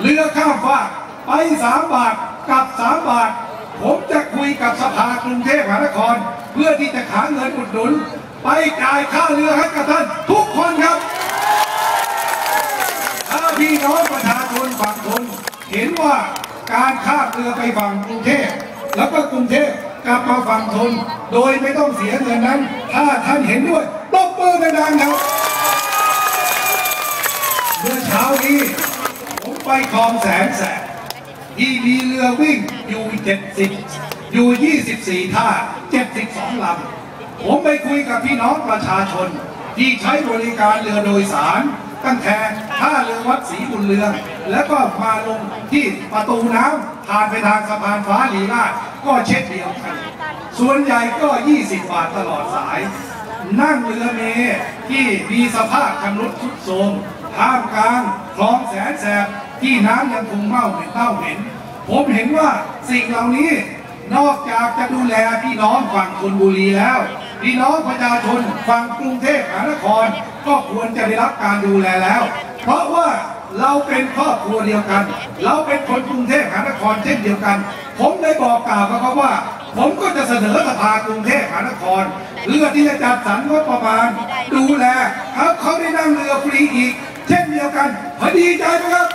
เรือข้ามฟากไปสามบาทกลับสามบาท ผมจะคุยกับสภากรุงเทพมหานคร เพื่อที่จะหาเงินอุดหนุน ไปจ่ายค่าเรือให้กับท่านทุกคนครับ ถ้าพี่น้องประชาชนฝั่งทนเห็นว่าการข้ามเรือไปฝั่งกรุงเทพแล้วก็กรุงเทพกลับมาฝั่งทนโดยไม่ต้องเสียเงินนั้น ถ้าท่านเห็นด้วยตบมือดังๆครับเมื่อเช้านี้ ไปคลองแสนแสบที่มีเรือวิ่งอยู่70อยู่24ท่า72ลำ ผมไปคุยกับพี่น้องประชาชน ที่ใช้บริการเรือโดยสาร ตั้งแต่ท่าเรือวัดศรีบุญเรือง แล้วก็มาลงที่ประตูน้ำผ่านไปทางสะพานฟ้าลีลาดก็เช่นเดียวกัน ส่วนใหญ่ก็ 20 บาทตลอดสาย นั่งเรือเมที่มีสภาพชำรุดทรุดโทรมท่ามกลางคลองแสน แสบที่น้ำยังคงเมาเหม็นเน่าเหม็น ผมเห็นว่าสิ่งเหล่านี้นอกจากจะดูแลพี่น้องฝั่งธนบุรีแล้ว พี่น้องประชาชนฝั่งกรุงเทพมหานคร ก็ควรจะได้รับการดูแลแล้ว เพราะว่าเราเป็นครอบครัวเดียวกัน เราเป็นคนกรุงเทพมหานครเช่นเดียวกัน ผมได้บอกกล่าวกับเขาว่า ผมก็จะเสนอสภากรุงเทพมหานครเพื่อที่จะจัดสรรงบประมาณ ดูแลเขาเขาได้นั่งเรือฟรีอีก เช่น